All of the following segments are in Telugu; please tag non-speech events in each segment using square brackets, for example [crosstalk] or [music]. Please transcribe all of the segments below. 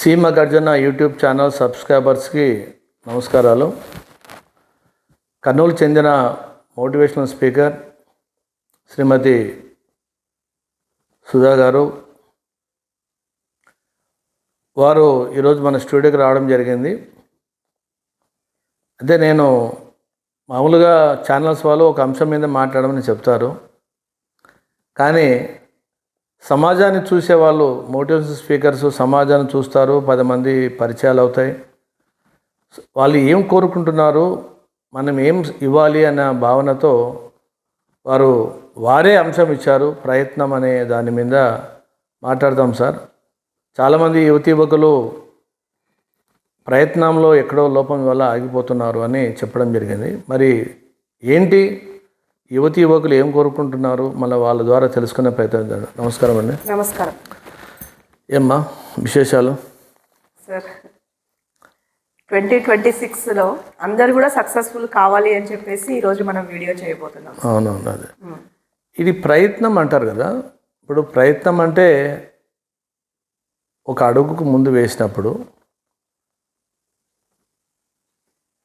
సీమ గర్జన యూట్యూబ్ ఛానల్ సబ్స్క్రైబర్స్కి నమస్కారాలు. కర్నూలు చెందిన మోటివేషనల్ స్పీకర్ శ్రీమతి సుధా గారు. వారు ఈరోజు మన స్టూడియోకి రావడం జరిగింది. అదే నేను మామూలుగా ఛానల్స్ వాళ్ళు ఒక అంశం మీద మాట్లాడమని చెప్తారు. కానీ సమాజాన్ని చూసే వాళ్ళు మోటివేషన్ స్పీకర్స్ సమాజాన్ని చూస్తారు పది మంది పరిచయాలు అవుతాయి. వాళ్ళు ఏం కోరుకుంటున్నారు మనం ఏం ఇవ్వాలి అన్న భావనతో వారు వారే అంశం ఇచ్చారు ప్రయత్నం అనే దాని మీద మాట్లాడతాం సార్. చాలామంది యువతి యువకులు ప్రయత్నంలో ఎక్కడో లోపం వల్ల ఆగిపోతున్నారు అని చెప్పడం జరిగింది. మరి ఏంటి యువతి యువకులు ఏం కోరుకుంటున్నారు? మళ్ళీ వాళ్ళ ద్వారా తెలుసుకునే ప్రయత్నం చేద్దాం. నమస్కారం అండి. నమస్కారం. ఏమ్మా విశేషాలు? సార్ ట్వంటీ ట్వంటీ సిక్స్లో అందరు కూడా సక్సెస్ఫుల్ కావాలి అని చెప్పేసి ఈరోజు మనం వీడియో చేయబోతున్నాం. అవునవును అదే. ఇది ప్రయత్నం అంటారు కదా? ఇప్పుడు ప్రయత్నం అంటే ఒక అడుగుకు ముందు వేసినప్పుడు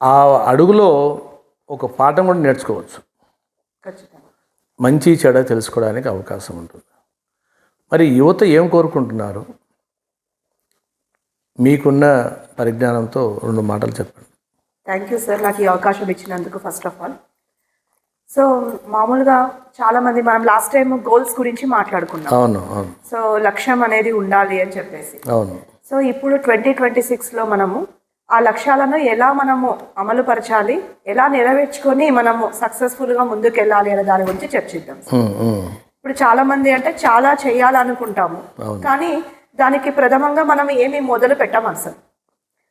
ఆ అడుగులో ఒక పాఠం కూడా నేర్చుకోవచ్చు. మంచి చెడ తెలుసుకోవడానికి అవకాశం ఉంటుంది. మరి యువత ఏం కోరుకుంటున్నారు? మీకున్న పరిజ్ఞానంతో రెండు మాటలు చెప్పండి. థ్యాంక్ యూ సార్ నాకు ఈ అవకాశం ఇచ్చినందుకు ఫస్ట్ ఆఫ్ ఆల్ సో మామూలుగా చాలా మంది మనం లాస్ట్ టైం గోల్స్ గురించి మాట్లాడుకున్నాం. అవును అవును. సో లక్ష్యం అనేది ఉండాలి అని చెప్పేసి. అవును. సో ఇప్పుడు ట్వంటీ ట్వంటీ సిక్స్లో మనము ఆ లక్ష్యాలను ఎలా మనము అమలు పరచాలి ఎలా నెరవేర్చుకొని మనము సక్సెస్ఫుల్గా ముందుకు వెళ్ళాలి అనే దాని గురించి చర్చిద్దాం. ఇప్పుడు చాలా మంది అంటే చాలా చేయాలనుకుంటాము కానీ దానికి ప్రథమంగా మనం ఏమి మొదలు పెట్టాం అసలు.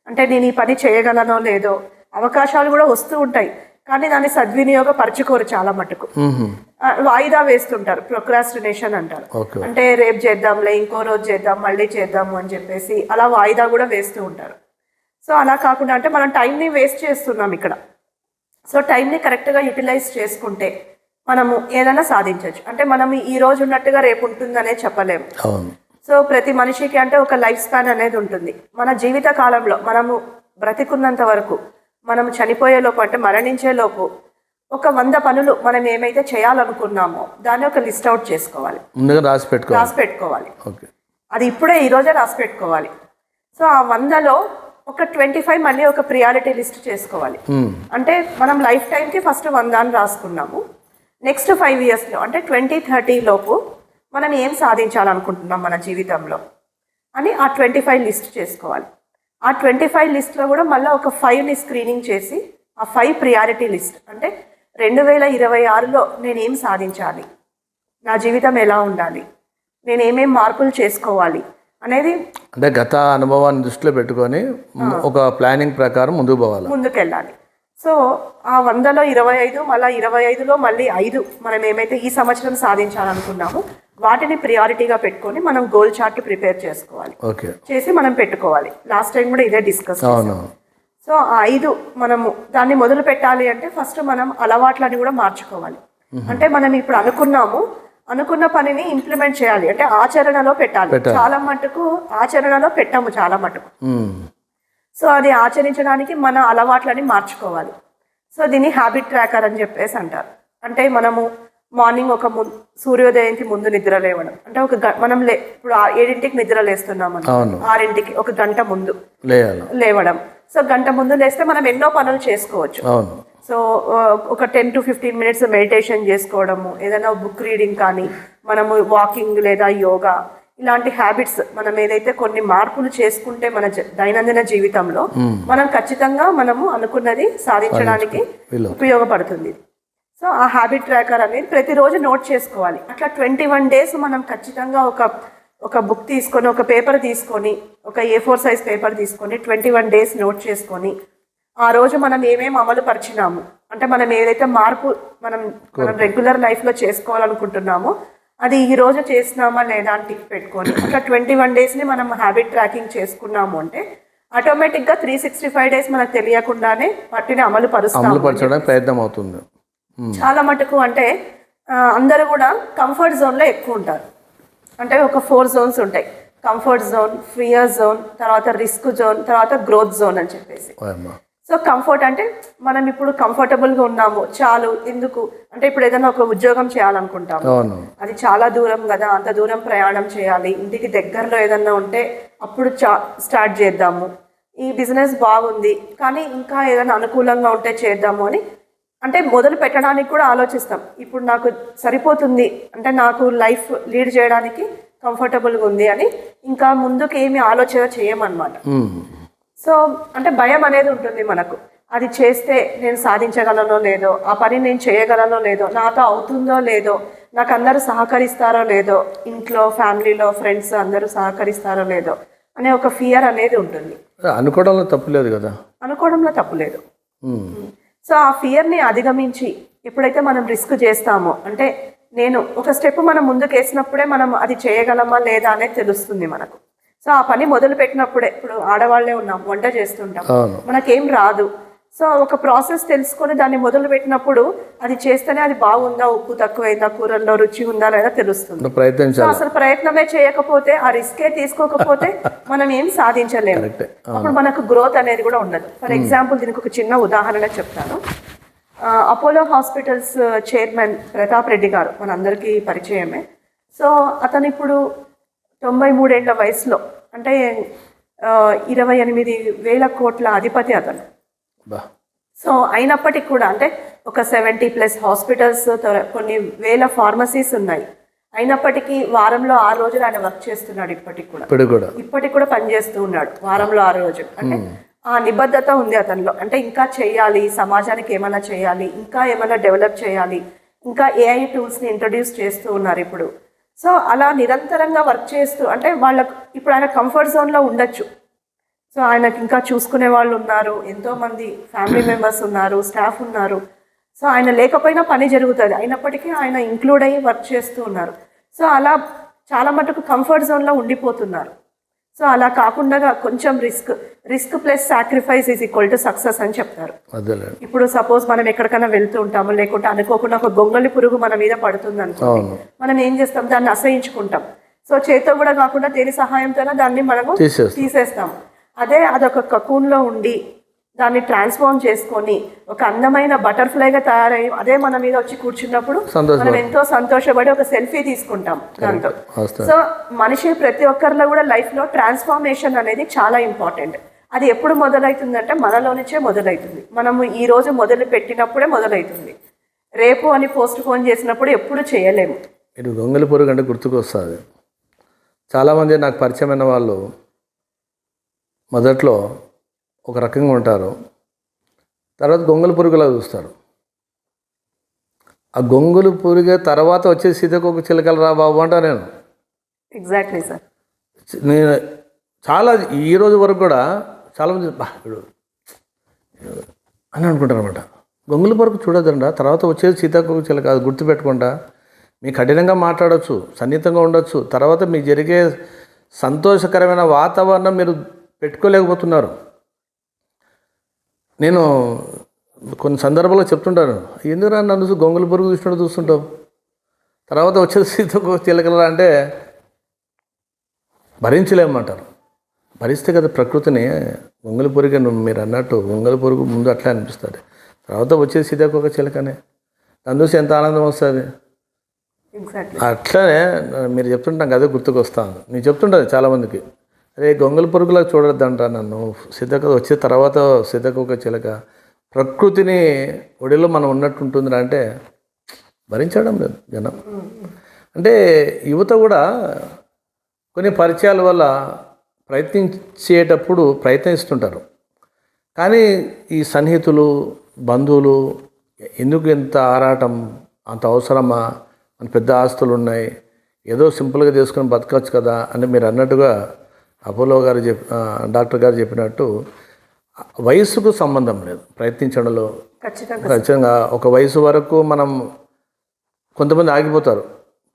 అంటే నేను ఈ పని చేయగలనో లేదో అవకాశాలు కూడా వస్తూ ఉంటాయి కానీ దాన్ని సద్వినియోగపరచుకోరు చాలా మటుకు. వాయిదా వేస్తుంటారు ప్రొక్రాస్టినేషన్ అంటారు. అంటే రేపు చేద్దాంలే ఇంకో రోజు చేద్దాం మళ్ళీ చేద్దాము అని చెప్పేసి అలా వాయిదా కూడా వేస్తూ ఉంటారు. సో అలా కాకుండా అంటే మనం టైంని వేస్ట్ చేస్తున్నాం ఇక్కడ. సో టైంని కరెక్ట్గా యూటిలైజ్ చేసుకుంటే మనము ఏదైనా సాధించవచ్చు అంటే మనం ఈ రోజు ఉన్నట్టుగా రేపు ఉంటుందనే చెప్పలేము. సో ప్రతి మనిషికి అంటే ఒక లైఫ్ స్పాన్ అనేది ఉంటుంది. మన జీవిత కాలంలో మనము బ్రతికున్నంత వరకు మనం చనిపోయే లోపు అంటే మరణించే లోపు ఒక వంద పనులు మనం ఏమైతే చేయాలనుకున్నామో దాన్ని ఒక లిస్ట్ అవుట్ చేసుకోవాలి. ముందుగా రాసి పెట్టుకోవాలి. రాసి పెట్టుకోవాలి. అది ఇప్పుడే ఈ రోజే రాసి పెట్టుకోవాలి. సో ఆ వందలో ఒక ట్వంటీ ఫైవ్ మళ్ళీ ఒక ప్రియారిటీ లిస్ట్ చేసుకోవాలి. ఉమ్, అంటే మనం లైఫ్ టైంకి ఫస్ట్ వంద అని రాసుకున్నాము. నెక్స్ట్ ఫైవ్ ఇయర్స్లో అంటే ట్వంటీ థర్టీ లోపు మనం ఏం సాధించాలనుకుంటున్నాం మన జీవితంలో అని ఆ ట్వంటీ ఫైవ్ లిస్ట్ చేసుకోవాలి. ఆ ట్వంటీ ఫైవ్ లిస్ట్లో కూడా మళ్ళీ ఒక ఫైవ్ని స్క్రీనింగ్ చేసి ఆ ఫైవ్ ప్రియారిటీ లిస్ట్ అంటే రెండు వేల ఇరవై ఆరులో నేను ఏం సాధించాలి? నా జీవితం ఎలా ఉండాలి? నేను ఏమేం మార్పులు చేసుకోవాలి? అనేది అంటే గత అనుభవాన్ని దృష్టిలో పెట్టుకొని ఒక ప్లానింగ్ ప్రకారం ముందుకు పోవాలి. ముందుకెళ్ళాలి. సో ఆ వందలో ఇరవై ఐదు మళ్ళీ ఇరవై ఐదులో మళ్ళీ ఐదు మనం ఏమైతే ఈ సంవత్సరం సాధించాలనుకున్నామో వాటిని ప్రియారిటీగా పెట్టుకొని మనం గోల్ చార్ట్ ప్రిపేర్ చేసుకోవాలి. ఓకే. చేసి మనం పెట్టుకోవాలి. లాస్ట్ టైం కూడా ఇదే డిస్కస్ సో ఆ ఐదు మనము దాన్ని మొదలు పెట్టాలి అంటే ఫస్ట్ మనం అలవాట్లని కూడా మార్చుకోవాలి. అంటే మనం ఇప్పుడు అనుకున్నాము అనుకున్న పనిని ఇంప్లిమెంట్ చేయాలి. అంటే ఆచరణలో పెట్టాలి. చాలా మటుకు ఆచరణలో పెట్టాము చాలా మటుకు. సో అది ఆచరించడానికి మన అలవాట్లని మార్చుకోవాలి. సో దీన్ని హ్యాబిట్ ట్రాకర్ అని చెప్పేసి అంటారు. అంటే మనము మార్నింగ్ ఒక ము సూర్యోదయంకి ముందు నిద్ర లేవడం. అంటే ఒక మనం లే ఇప్పుడు ఏడింటికి నిద్ర లేస్తున్నాం ఆరింటికి ఒక గంట ముందు లేవడం. సో గంట ముందు లేస్తే మనం ఎన్నో పనులు చేసుకోవచ్చు. సో ఒక ten to fifteen minutes meditation చేసుకోవడము ఏదైనా బుక్ రీడింగ్ కానీ మనము వాకింగ్ లేదా యోగా ఇలాంటి హ్యాబిట్స్ మనం ఏదైతే కొన్ని మార్పులు చేసుకుంటే మన దైనందిన జీవితంలో మనం ఖచ్చితంగా మనము అనుకున్నది సాధించడానికి. ఉపయోగపడుతుంది. సో ఆ హ్యాబిట్ ట్రాకర్ అనేది ప్రతిరోజు నోట్ చేసుకోవాలి. అట్లా ట్వంటీ వన్ డేస్ మనం ఖచ్చితంగా ఒక ఒక బుక్ తీసుకొని ఒక పేపర్ తీసుకొని ఒక ఏ ఫోర్ సైజ్ పేపర్ తీసుకొని ట్వంటీ వన్ డేస్ నోట్ చేసుకొని ఆ రోజు మనం ఏమేమి అమలు పరిచినాము? అంటే మనం ఏదైతే మార్పు మనం మనం రెగ్యులర్ లైఫ్లో చేసుకోవాలనుకుంటున్నామో అది ఈ రోజు చేసినామా లేదా అని టిక్ పెట్టుకొని అట్లా ట్వంటీ వన్ డేస్ని మనం హ్యాబిట్ ట్రాకింగ్ చేసుకున్నాము అంటే ఆటోమేటిక్గా త్రీ సిక్స్టీ ఫైవ్ డేస్ మనకు తెలియకుండానే వాటిని అమలు పరచడానికి ప్రయత్నం అవుతుంది. చాలా మటుకు అంటే అందరూ కూడా కంఫర్ట్ జోన్లో ఎక్కువ ఉంటారు. అంటే ఒక ఫోర్ జోన్స్ ఉంటాయి. కంఫర్ట్ జోన్ ఫియర్ జోన్ తర్వాత రిస్క్ జోన్ తర్వాత గ్రోత్ జోన్ అని చెప్పేసి. సో కంఫర్ట్ అంటే మనం ఇప్పుడు కంఫర్టబుల్గా ఉన్నాము చాలు ఎందుకు? అంటే ఇప్పుడు ఏదైనా ఒక ఉద్యోగం చేయాలనుకుంటాము. అవును. అది చాలా దూరం కదా అంత దూరం ప్రయాణం చేయాలి. ఇంటికి దగ్గరలో ఏదన్నా ఉంటే అప్పుడు చా స్టార్ట్ చేద్దాము. ఈ బిజినెస్ బాగుంది కానీ ఇంకా ఏదైనా అనుకూలంగా ఉంటే చేద్దాము అని అంటే మొదలు పెట్టడానికి కూడా ఆలోచిస్తాం. ఇప్పుడు నాకు సరిపోతుంది అంటే నాకు లైఫ్ లీడ్ చేయడానికి కంఫర్టబుల్గా ఉంది అని ఇంకా ముందుకు ఏమి ఆలోచన చేయమన్నమాట. సో అంటే భయం అనేది ఉంటుంది మనకు. అది చేస్తే నేను సాధించగలనో లేదో ఆ పని నేను చేయగలనో లేదో నాతో అవుతుందో లేదో నాకు అందరూ సహకరిస్తారో లేదో ఇంట్లో ఫ్యామిలీలో ఫ్రెండ్స్ అందరూ సహకరిస్తారో లేదో అనే ఒక ఫియర్ అనేది ఉంటుంది. అనుకోవడంలో తప్పు లేదు కదా? అనుకోవడంలో తప్పులేదు ఉమ్. సో ఆ ఫియర్ని అధిగమించి ఎప్పుడైతే మనం రిస్క్ చేస్తామో అంటే నేను ఒక స్టెప్ మనం ముందుకు వేసినప్పుడే మనం అది చేయగలమా లేదా అనేది తెలుస్తుంది మనకు. సో ఆ పని మొదలు పెట్టినప్పుడే ఇప్పుడు ఆడవాళ్ళే ఉన్నాం వంట చేస్తుంటాం. మనకేం రాదు. సో ఒక ప్రాసెస్ తెలుసుకొని దాన్ని మొదలు పెట్టినప్పుడు అది చేస్తేనే అది బాగుందా ఉప్పు తక్కువైందా కూరల్లో రుచి ఉందా లేదా తెలుస్తుంది. ప్రయత్నించాలి. అసలు ప్రయత్నమే చేయకపోతే ఆ రిస్కే తీసుకోకపోతే [laughs] మనం ఏం సాధించలేము. అప్పుడు మనకు గ్రోత్ అనేది కూడా ఉండదు. ఫర్ ఎగ్జాంపుల్ దీనికి ఒక చిన్న ఉదాహరణ చెప్తాను. Apollo Hospitals chairman Pratap Reddy garu మనందరికీ పరిచయమే. సో అతను ఇప్పుడు తొంభై మూడేళ్ళ వయసులో అంటే ఇరవై ఎనిమిది వేల కోట్ల అధిపతి అతను. సో అయినప్పటికీ కూడా అంటే ఒక సెవెంటీ ప్లస్ హాస్పిటల్స్ కొన్ని వేల ఫార్మసీస్ ఉన్నాయి. అయినప్పటికీ వారంలో ఆరు రోజులు ఆయన వర్క్ చేస్తున్నాడు ఇప్పటికి కూడా. ఇప్పటికి కూడా పనిచేస్తూ ఉన్నాడు వారంలో ఆరు రోజులు. అంటే ఆ నిబద్ధత ఉంది అతనిలో. అంటే ఇంకా చేయాలి సమాజానికి ఏమైనా చేయాలి ఇంకా ఏమైనా డెవలప్ చేయాలి ఇంకా ఏఐ టూల్స్ని ఇంట్రడ్యూస్ చేస్తూ ఉన్నారు ఇప్పుడు. సో అలా నిరంతరంగా వర్క్ చేస్తూ అంటే వాళ్ళకు ఇప్పుడు ఆయన కంఫర్ట్ జోన్లో ఉండొచ్చు. సో ఆయనకి ఇంకా చూసుకునే వాళ్ళు ఉన్నారు ఎంతో మంది ఫ్యామిలీ మెంబర్స్ ఉన్నారు స్టాఫ్ ఉన్నారు. సో ఆయన లేకపోయినా పని జరుగుతుంది. అయినప్పటికీ ఆయన ఇంక్లూడ్ అయ్యి వర్క్ చేస్తూ ఉన్నారు. సో అలా చాలా మటుకు కంఫర్ట్ జోన్లో ఉండిపోతున్నారు. సో అలా కాకుండా కొంచెం risk. Risk plus sacrifice is equal to success అని చెప్తారు. ఇప్పుడు సపోజ్ మనం ఎక్కడికైనా వెళ్తూ ఉంటాము లేకుంటే అనుకోకుండా ఒక గొంగళి పురుగు మన మీద పడుతుంది అనుకోండి అవును. మనం ఏం చేస్తాం? దాన్ని అసహించుకుంటాం. సో చేతితో కూడా కాకుండా దేని సహాయంతోనే దాన్ని మనము తీసేస్తాం. తీసేస్తాం. అదే అదొక కకూన్లో ఉండి దాన్ని ట్రాన్స్ఫార్మ్ చేసుకొని ఒక అందమైన బటర్ఫ్లైగా తయారయ్యి అదే మన మీద వచ్చి కూర్చున్నప్పుడు మనం ఎంతో సంతోషపడి ఒక సెల్ఫీ తీసుకుంటాం. దాంతో. సో మనిషి ప్రతి ఒక్కరిలో కూడా లైఫ్లో ట్రాన్స్ఫార్మేషన్ అనేది చాలా ఇంపార్టెంట్ అది ఎప్పుడు మొదలవుతుందంటే మనలో నుంచే మొదలవుతుంది. మనము ఈ రోజు మొదలు పెట్టినప్పుడే మొదలవుతుంది. రేపు అని పోస్ట్ పోన్ చేసినప్పుడు ఎప్పుడు చేయలేము. ఇటు గొంగలి పురుగు అంటే గుర్తుకు వస్తుంది చాలామంది నాకు పరిచయమైన వాళ్ళు మొదట్లో ఒక రకంగా ఉంటారు. తర్వాత గొంగలి పురుగులా చూస్తారు. ఆ గొంగులు పురుగే తర్వాత వచ్చే సీతకొక చిలకలు రా బాబు అంటా నేను. ఎగ్జాక్ట్లీ సార్ నేను చాలా ఈ రోజు వరకు కూడా చాలామంది బా ఇప్పుడు అని అనుకుంటారు అనమాట గొంగుల వరకు చూడొద్దండా తర్వాత వచ్చేది సీతాకోక చిలక అది గుర్తుపెట్టకుండా. మీ కఠినంగా మాట్లాడొచ్చు సన్నిహితంగా ఉండొచ్చు. తర్వాత మీకు జరిగే సంతోషకరమైన వాతావరణం మీరు పెట్టుకోలేకపోతున్నారు. నేను కొన్ని సందర్భాల్లో చెప్తుంటాను ఎందుకురా నన్ను చూ- గొంగుల పురుగు చూసినట్టు చూస్తుంటావు? తర్వాత వచ్చేది సీతాకోక చిలకలు అంటే భరించలేమంటారు. భరిస్తే కదా ప్రకృతిని గొంగలి పురుగు నువ్వు మీరు అన్నట్టు గొంగలి పురుగు ముందు అట్లా అనిపిస్తుంది. తర్వాత వచ్చేది సీతాకొక చిలకనే. దాని చూసి ఎంత ఆనందం వస్తుంది? అట్లనే మీరు చెప్తుంటాం అదే గుర్తుకు వస్తాను నేను చెప్తుంటుంది చాలామందికి. అరే గొంగల పురుగులా చూడొద్దంట నన్ను. సీతక వచ్చిన తర్వాత సీతకొక చిలక. ప్రకృతిని ఒడిలో మనం ఉన్నట్టు ఉంటుంది అంటే భరించడం లేదు జనం. అంటే యువత కూడా కొన్ని పరిచయాల వల్ల ప్రయత్నించేటప్పుడు ప్రయత్నిస్తుంటారు. కానీ ఈ సన్నిహితులు బంధువులు ఎందుకు ఇంత ఆరాటం అంత అవసరమా మన పెద్ద ఆస్తులు ఉన్నాయి ఏదో సింపుల్గా చేసుకొని బతకవచ్చు కదా అని మీరు అన్నట్టుగా అపోలో గారు చెప్ డాక్టర్ గారు చెప్పినట్టు వయసుకు సంబంధం లేదు ప్రయత్నించడంలో. ఖచ్చితంగా ఒక వయసు వరకు మనం కొంతమంది ఆగిపోతారు.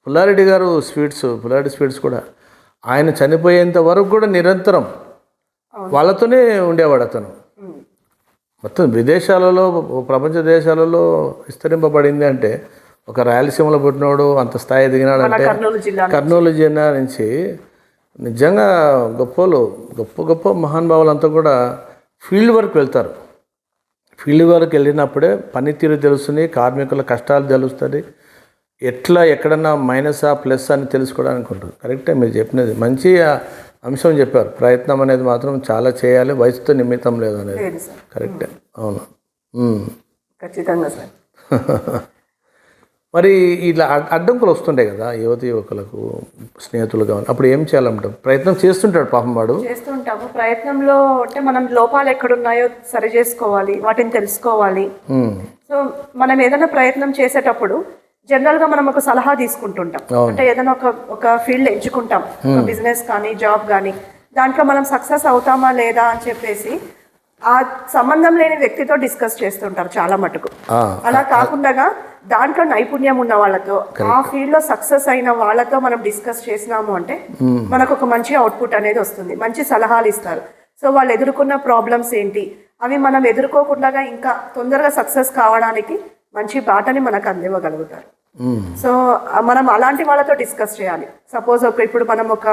పుల్లారెడ్డి గారు స్వీట్స్ పుల్లారెడ్డి స్వీట్స్ కూడా ఆయన చనిపోయేంత వరకు కూడా నిరంతరం వాళ్ళతోనే ఉండేవాడు అతను. మొత్తం విదేశాలలో ప్రపంచ దేశాలలో విస్తరింపబడింది అంటే ఒక రాయలసీమలో పుట్టినోడు అంత స్థాయి కర్నూలు జిల్లా కర్నూలు జిల్లా నుంచి నిజంగా గొప్పలు గొప్ప గొప్ప మహానుభావులంతా కూడా ఫీల్డ్ వర్క్ వెళ్తారు. ఫీల్డ్ వర్క్ వెళ్ళినప్పుడే పనితీరు తెలుస్తుంది కార్మికుల కష్టాలు తెలుస్తుంది. ఎట్లా ఎక్కడన్నా మైనస్ ఆ ప్లస్ అని తెలుసుకోవడానికి ఉంటుంది. కరెక్టే మీరు చెప్పినది. మంచి అంశం చెప్పారు. ప్రయత్నం అనేది మాత్రం చాలా చేయాలి. వయసుతో నిమిత్తం లేదు అనేది కరెక్టే. అవును. ఖచ్చితంగా సార్. [laughs] మరి ఇలా అడ్- అడ్డంకులు వస్తుంటాయి కదా యువతి యువకులకు స్నేహితులు కావాలి. అప్పుడు ఏం చేయాలంటారు ప్రయత్నం చేస్తుంటాడు పాపం వాడు. చేస్తుంటాము. ప్రయత్నంలో అంటే మనం లోపాలు ఎక్కడున్నాయో సరి చేసుకోవాలి వాటిని తెలుసుకోవాలి. సో మనం ఏదైనా ప్రయత్నం చేసేటప్పుడు జనరల్గా మనం ఒక సలహా తీసుకుంటుంటాం. అంటే ఏదైనా ఒక ఒక ఫీల్డ్ ఎంచుకుంటాం. బిజినెస్ కానీ జాబ్ కానీ. దాంట్లో మనం సక్సెస్ అవుతామా లేదా అని చెప్పేసి ఆ సంబంధం లేని వ్యక్తితో డిస్కస్ చేస్తుంటారు చాలా మటుకు. అలా కాకుండా దాంట్లో నైపుణ్యం ఉన్న వాళ్ళతో ఆ ఫీల్డ్లో సక్సెస్ అయిన వాళ్ళతో మనం డిస్కస్ చేసినాము అంటే మనకు ఒక మంచి అవుట్పుట్ అనేది వస్తుంది మంచి సలహాలు ఇస్తారు. సో వాళ్ళు ఎదుర్కొన్న ప్రాబ్లమ్స్ ఏంటి అవి మనం ఎదుర్కోకుండా ఇంకా తొందరగా సక్సెస్ కావడానికి మంచి బాటని మనకు అందివ్వగలుగుతారు. సో మనం అలాంటి వాళ్ళతో డిస్కస్ చేయాలి. సపోజ్ ఒక ఇప్పుడు మనం ఒక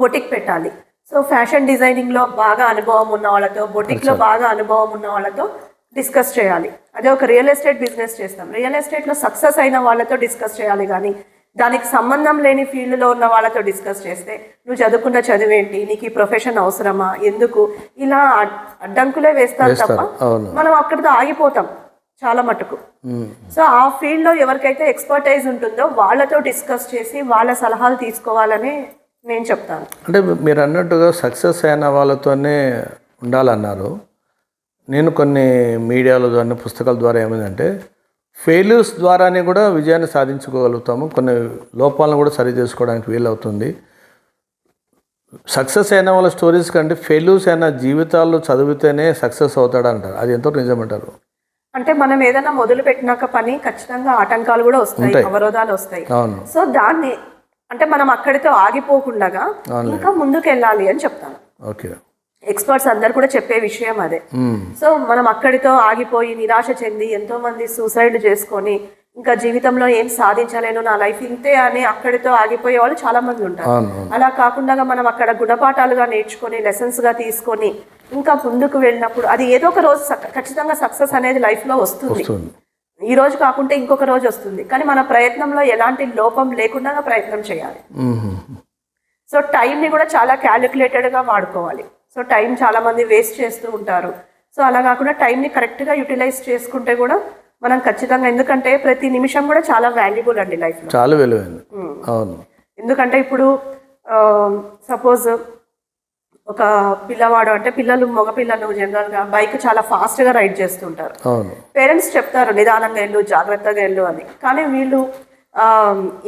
బొటిక్ పెట్టాలి. సో ఫ్యాషన్ డిజైనింగ్లో బాగా అనుభవం ఉన్న వాళ్ళతో బొటిక్లో బాగా అనుభవం ఉన్న వాళ్ళతో డిస్కస్ చేయాలి. అదే ఒక రియల్ ఎస్టేట్ బిజినెస్ చేస్తాం. రియల్ ఎస్టేట్లో సక్సెస్ అయిన వాళ్ళతో డిస్కస్ చేయాలి కానీ దానికి సంబంధం లేని ఫీల్డ్లో ఉన్న వాళ్ళతో డిస్కస్ చేస్తే నువ్వు చదువుకున్న చదివేంటి? నీకు ఈ ప్రొఫెషన్ అవసరమా? ఎందుకు? ఇలా అడ్- అడ్డంకులే వేస్తారు తప్ప. మనం అక్కడితో ఆగిపోతాం చాలా మటుకు. సో ఆ ఫీల్డ్లో ఎవరికైతే ఎక్స్పర్టైజ్ ఉంటుందో వాళ్ళతో డిస్కస్ చేసి వాళ్ళ సలహాలు తీసుకోవాలని నేను చెప్తాను. అంటే మీరు అన్నట్టుగా సక్సెస్ అయిన వాళ్ళతోనే ఉండాలన్నారు. నేను కొన్ని మీడియాల ద్వారా పుస్తకాల ద్వారా ఏమైందంటే ఫెయిల్యూర్స్ ద్వారానే కూడా విజయాన్ని సాధించుకోగలుగుతాము. కొన్ని లోపాలను కూడా సరి చేసుకోవడానికి వీలవుతుంది. సక్సెస్ అయిన వాళ్ళ స్టోరీస్ కంటే ఫెయిల్యూర్స్ అయిన జీవితాల్లో చదివితేనే సక్సెస్ అవుతాడు అంటారు అది ఎంతో నిజమంటారు. అంటే మనం ఏదైనా మొదలు పెట్టినాక పని ఖచ్చితంగా ఆటంకాలు కూడా వస్తాయి అవరోధాలు వస్తాయి. సో దాన్ని అంటే మనం అక్కడితో ఆగిపోకుండా ఇంకా ముందుకు వెళ్ళాలి అని చెప్తాను. ఓకే. ఎక్స్పర్ట్స్ అందరు కూడా చెప్పే విషయం అదే. మ్మ్. సో మనం అక్కడితో ఆగిపోయి నిరాశ చెంది ఎంతో మంది సూసైడ్ చేసుకొని ఇంకా జీవితంలో ఏం సాధించలేను నా లైఫ్ ఇంతే అని అక్కడితో ఆగిపోయే వాళ్ళు చాలా మంది ఉంటారు. అలా కాకుండా మనం అక్కడ గుణపాఠాలుగా నేర్చుకొని లెసన్స్గా తీసుకొని ఇంకా ముందుకు వెళ్ళినప్పుడు అది ఏదో ఒక రోజు ఖచ్చితంగా సక్సెస్ అనేది లైఫ్లో వస్తుంది. ఈ రోజు కాకుంటే ఇంకొక రోజు వస్తుంది. కానీ మన ప్రయత్నంలో ఎలాంటి లోపం లేకుండా ప్రయత్నం చేయాలి. సో టైంని కూడా చాలా క్యాలిక్యులేటెడ్గా వాడుకోవాలి. సో టైం చాలా మంది వేస్ట్ చేస్తూ ఉంటారు. సో అలా కాకుండా టైంని కరెక్ట్గా యూటిలైజ్ చేసుకుంటే కూడా మనం ఖచ్చితంగా ఎందుకంటే ప్రతి నిమిషం కూడా చాలా వాల్యుబుల్ అండి లైఫ్లో చాలా విలువైంది అవును. ఎందుకంటే ఇప్పుడు సపోజ్ ఒక పిల్లవాడు అంటే పిల్లలు మగ పిల్లలు జనరల్గా బైక్ చాలా ఫాస్ట్గా రైడ్ చేస్తుంటారు పేరెంట్స్ చెప్తారు నిదానంగా వెళ్ళు జాగ్రత్తగా వెళ్ళు అని. కానీ వీళ్ళు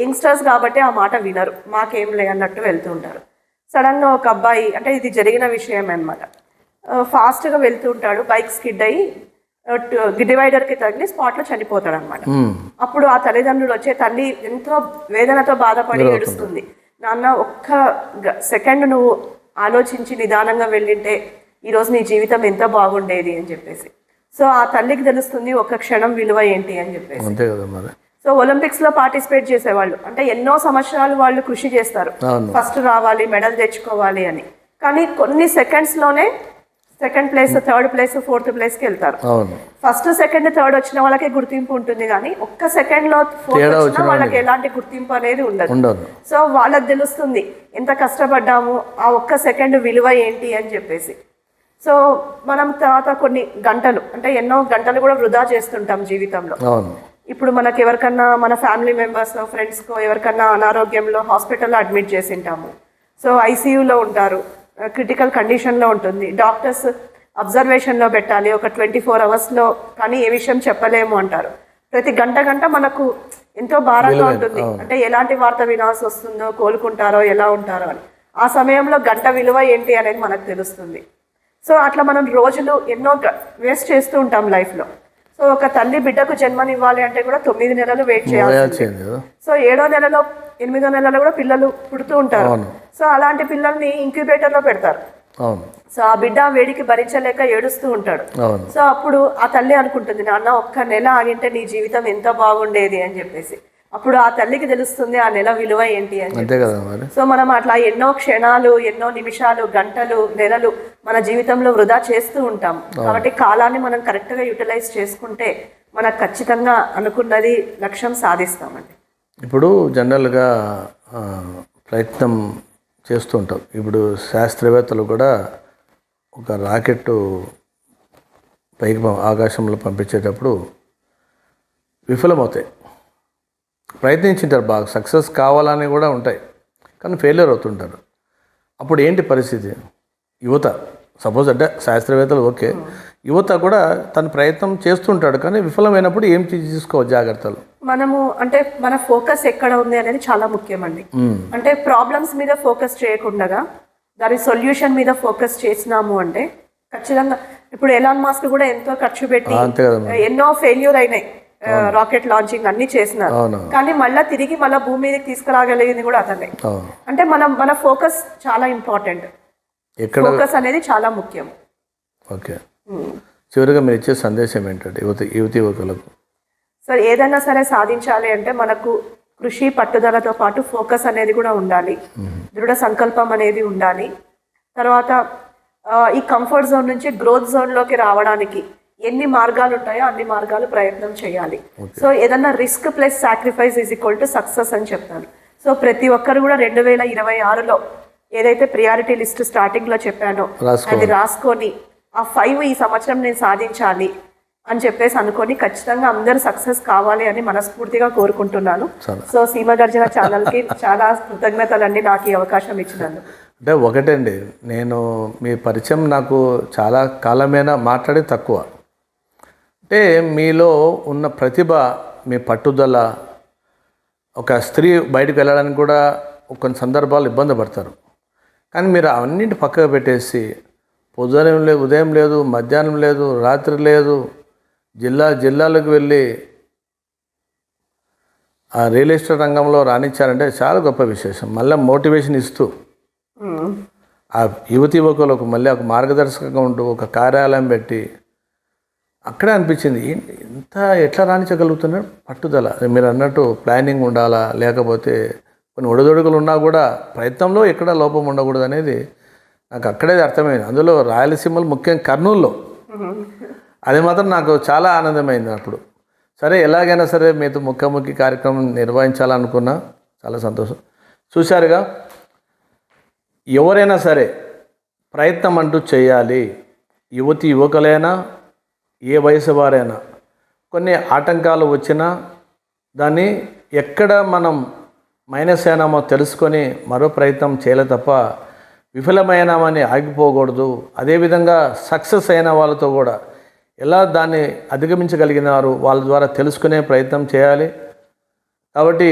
యంగ్స్టర్స్ కాబట్టి ఆ మాట వినరు. మాకేం లే అన్నట్టు వెళ్తూ ఉంటారు. సడన్గా ఒక అబ్బాయి అంటే ఇది జరిగిన విషయం అనమాట ఫాస్ట్గా వెళ్తూ ఉంటాడు బైక్ స్కిడ్ అయ్యి డివైడర్కి తగిలి స్పాట్లో చనిపోతాడు అనమాట. అప్పుడు ఆ తల్లిదండ్రులు వచ్చే తల్లి ఎంతో వేదనతో బాధపడి ఏడుస్తుంది. నాన్న ఒక్క సెకండ్ నువ్వు ఆలోచించి నిదానంగా వెళ్ళింటే ఈరోజు నీ జీవితం ఎంత బాగుండేది అని చెప్పేసి. సో ఆ తల్లికి తెలుస్తుంది ఒక్క క్షణం విలువ ఏంటి అని చెప్పేసి. అంతే కదా మరి. సో ఒలింపిక్స్లో పార్టిసిపేట్ చేసేవాళ్ళు. అంటే ఎన్నో సంవత్సరాలు వాళ్ళు కృషి చేస్తారు. ఫస్ట్ రావాలి మెడల్ తెచ్చుకోవాలి అని. కానీ కొన్ని సెకండ్స్లోనే second place third place fourth ప్లేస్కి వెళ్తారు. అవును. ఫస్ట్ సెకండ్ థర్డ్ వచ్చిన వాళ్ళకి గుర్తింపు ఉంటుంది కానీ ఒక్క సెకండ్లో ఫోర్త్ వచ్చిన వాళ్ళకి ఎలాంటి గుర్తింపు అనేది ఉండదు. సో వాళ్ళకి తెలుస్తుంది ఎంత కష్టపడ్డాము ఆ ఒక్క సెకండ్ విలువ ఏంటి అని చెప్పేసి. సో మనం తర్వాత కొన్ని గంటలు అంటే ఎన్నో గంటలు కూడా వృధా చేస్తుంటాం జీవితంలో. ఇప్పుడు మనకి ఎవరికన్నా మన ఫ్యామిలీ మెంబర్స్ ఫ్రెండ్స్కో ఎవరికన్నా అనారోగ్యంలో హాస్పిటల్లో అడ్మిట్ చేసి ఉంటాము సో ఐసీయూలో ఉంటారు. క్రిటికల్ కండిషన్లో ఉంటుంది. డాక్టర్స్ అబ్జర్వేషన్లో పెట్టాలి. ఒక ట్వంటీ ఫోర్ అవర్స్లో కానీ ఏ విషయం చెప్పలేము అంటారు. ప్రతి గంట గంట మనకు ఎంతో భారంగా ఉంటుంది. అంటే ఎలాంటి వార్త వినాల్సి వస్తుందో కోలుకుంటారో ఎలా ఉంటారో అని. ఆ సమయంలో గంట విలువ ఏంటి అనేది మనకు తెలుస్తుంది. సో అట్లా మనం రోజులు ఎన్నో వేస్ట్ చేస్తూ ఉంటాం లైఫ్లో సో ఒక తల్లి బిడ్డకు జన్మనివ్వాలి అంటే కూడా తొమ్మిది నెలలు వెయిట్ చేయాలి సో ఏడో నెలలో ఎనిమిదో నెలలో కూడా పిల్లలు పుడుతూ ఉంటారు. సో అలాంటి పిల్లల్ని ఇంక్యుబేటర్లో పెడతారు సో ఆ బిడ్డ వేడికి భరించలేక ఏడుస్తూ ఉంటాడు. సో అప్పుడు ఆ తల్లి అనుకుంటుంది నాన్న ఒక్క నెల ఆగింటే నీ జీవితం ఎంత బాగుండేది అని చెప్పేసి. అప్పుడు ఆ తల్లికి తెలుస్తుంది ఆ నెల విలువ ఏంటి అని అంతే కదా మరి. సో మనం అట్లా ఎన్నో క్షణాలు ఎన్నో నిమిషాలు గంటలు నెలలు మన జీవితంలో వృధా చేస్తూ ఉంటాం. కాబట్టి కాలాన్ని మనం కరెక్ట్గా యూటిలైజ్ చేసుకుంటే మనకు ఖచ్చితంగా అనుకున్నది లక్ష్యం సాధిస్తామండి. ఇప్పుడు జనరల్గా ప్రయత్నం చేస్తుంటాం ఇప్పుడు శాస్త్రవేత్తలు కూడా ఒక రాకెట్ పైకి ఆకాశంలో పంపించేటప్పుడు విఫలమవుతాయి. ప్రయత్నించుంటారు బాగా. సక్సెస్ కావాలని కూడా ఉంటాయి. కానీ ఫెయిల్యూర్ అవుతుంటారు. అప్పుడు ఏంటి పరిస్థితి? యువత సపోజ్ అంటే శాస్త్రవేత్తలు ఓకే. యువత కూడా తన ప్రయత్నం చేస్తుంటాడు కానీ విఫలమైనప్పుడు ఏం తీసుకోవాలి జాగ్రత్తలు? మనము అంటే మన ఫోకస్ ఎక్కడ ఉంది అనేది చాలా ముఖ్యమండి. మ్మ్. అంటే ప్రాబ్లమ్స్ మీద ఫోకస్ చేయకుండా దాని సొల్యూషన్ మీద ఫోకస్ చేసినాము అంటే ఖచ్చితంగా ఇప్పుడు ఎలాన్ మాస్క్ కూడా ఎంతో ఖర్చు పెట్టి అంతే కదా మరి. ఎన్నో ఫెయిల్యూర్ అయినాయి. రాకెట్ లాంచింగ్ అన్ని చేసినారు. కానీ మళ్ళీ తిరిగి మళ్ళీ భూమి మీదకి తీసుకురాగలిగింది కూడా అతనే అంటే మనం మన ఫోకస్ చాలా ఇంపార్టెంట్ ఫోకస్ అనేది చాలా ముఖ్యం. ఓకే. చివరిగా మీరు ఇచ్చే సందేశం ఏంటంటే యువత యువతి యువకులకు. సో ఏదైనా సరే సాధించాలి అంటే మనకు కృషి పట్టుదలతో పాటు ఫోకస్ అనేది కూడా ఉండాలి. దృఢ సంకల్పం అనేది ఉండాలి. తర్వాత ఈ కంఫర్ట్ జోన్ నుంచి గ్రోత్ జోన్లోకి రావడానికి ఎన్ని మార్గాలు ఉంటాయో అన్ని మార్గాలు ప్రయత్నం చేయాలి. సో ఏదన్నా risk plus sacrifice is equal to success అని చెప్తాను. సో ప్రతి ఒక్కరు కూడా రెండు వేల ఇరవై ఆరులో ఏదైతే ప్రియారిటీ లిస్ట్ స్టార్టింగ్లో చెప్పానో. అది రాసుకొని ఆ ఫైవ్ ఈ సంవత్సరం నేను సాధించాలి అని చెప్పేసి అనుకొని ఖచ్చితంగా అందరూ సక్సెస్ కావాలి అని మనస్ఫూర్తిగా కోరుకుంటున్నాను. సో సీమ గర్జన ఛానల్కి చాలా కృతజ్ఞతలండి నాకు ఈ అవకాశం ఇచ్చినందుకు. అంటే ఒకటండి నేను మీ పరిచయం నాకు చాలా కాలమైన మాట్లాడి తక్కువ. అంటే మీలో ఉన్న ప్రతిభ మీ పట్టుదల ఒక స్త్రీ బయటకు వెళ్ళడానికి కూడా కొన్ని సందర్భాలు ఇబ్బంది పడతారు కానీ మీరు అవన్నింటి పక్కకు పెట్టేసి ఉదయం లేదు ఉదయం లేదు మధ్యాహ్నం లేదు రాత్రి లేదు జిల్లా జిల్లాలకు వెళ్ళి ఆ రియల్ ఎస్టేట్ రంగంలో రాణించారంటే చాలా గొప్ప విశేషం మళ్ళీ మోటివేషన్ ఇస్తూ. ఆ యువతి యువకులకు మళ్ళీ ఒక మార్గదర్శకంగా ఉంటూ ఒక కార్యాలయం పెట్టి అక్కడే అనిపించింది ఇంత ఎట్లా రాణించగలుగుతున్నాడు పట్టుదల. మీరు అన్నట్టు ప్లానింగ్ ఉండాలా లేకపోతే కొన్ని ఒడిదొడుగులు ఉన్నా కూడా ప్రయత్నంలో ఎక్కడ లోపం ఉండకూడదు అనేది నాకు అక్కడే అర్థమైంది. అందులో రాయలసీమలో ముఖ్యంగా కర్నూలులో. [laughs] అది మాత్రం నాకు చాలా ఆనందమైంది అప్పుడు. సరే ఎలాగైనా సరే మీతో ముఖాముఖి కార్యక్రమం నిర్వహించాలనుకున్నా చాలా సంతోషం. చూశారుగా ఎవరైనా సరే ప్రయత్నం అంటూ చేయాలి. యువతి యువకులైనా ఏ వయసు వారైనా కొన్ని ఆటంకాలు వచ్చినా దాన్ని ఎక్కడ మనం మైనస్ అయినామో తెలుసుకొని మరో ప్రయత్నం చేయలే తప్ప విఫలమైనామని ఆగిపోకూడదు. అదేవిధంగా సక్సెస్ అయిన వాళ్ళతో కూడా ఎలా దాన్ని అధిగమించగలిగినారు వాళ్ళ ద్వారా తెలుసుకునే ప్రయత్నం చేయాలి. కాబట్టి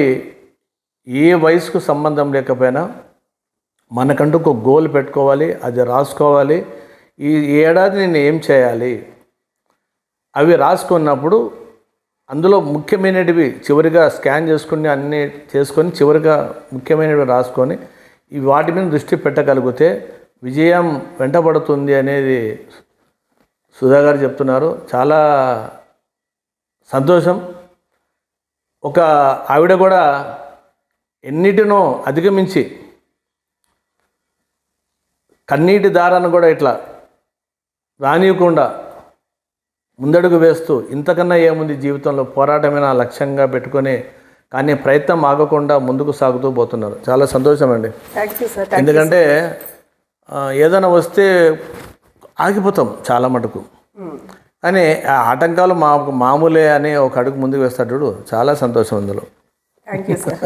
ఏ వయసుకు సంబంధం లేకపోయినా మనకంటూ ఒక గోల్ పెట్టుకోవాలి అది రాసుకోవాలి. ఈ ఏడాది నేను ఏం చేయాలి? అవి రాసుకున్నప్పుడు అందులో ముఖ్యమైనటివి చివరిగా స్కాన్ చేసుకుని అన్ని చేసుకొని చివరిగా ముఖ్యమైనవి రాసుకొని ఈ వాటి మీద దృష్టి పెట్టగలిగితే విజయం వెంటబడుతుంది అనేది సుధా గారు చెప్తున్నారు. చాలా సంతోషం. ఒక ఆవిడ కూడా ఎన్నిటినో అధిగమించి కన్నీటి దారాన్ని కూడా ఇట్లా రానియకుండా ముందడుగు వేస్తూ ఇంతకన్నా ఏముంది జీవితంలో పోరాటమే నా లక్ష్యంగా పెట్టుకొని కానీ ప్రయత్నం ఆగకుండా ముందుకు సాగుతూ పోతున్నారు. చాలా సంతోషం అండి ఎందుకంటే ఏదైనా వస్తే ఆగిపోతాం చాలా మటుకు. కానీ ఆ ఆటంకాలు మా మామూలే అని ఒక అడుగు ముందుకు వేస్తాడు చాలా సంతోషం అందులో. Thank you sir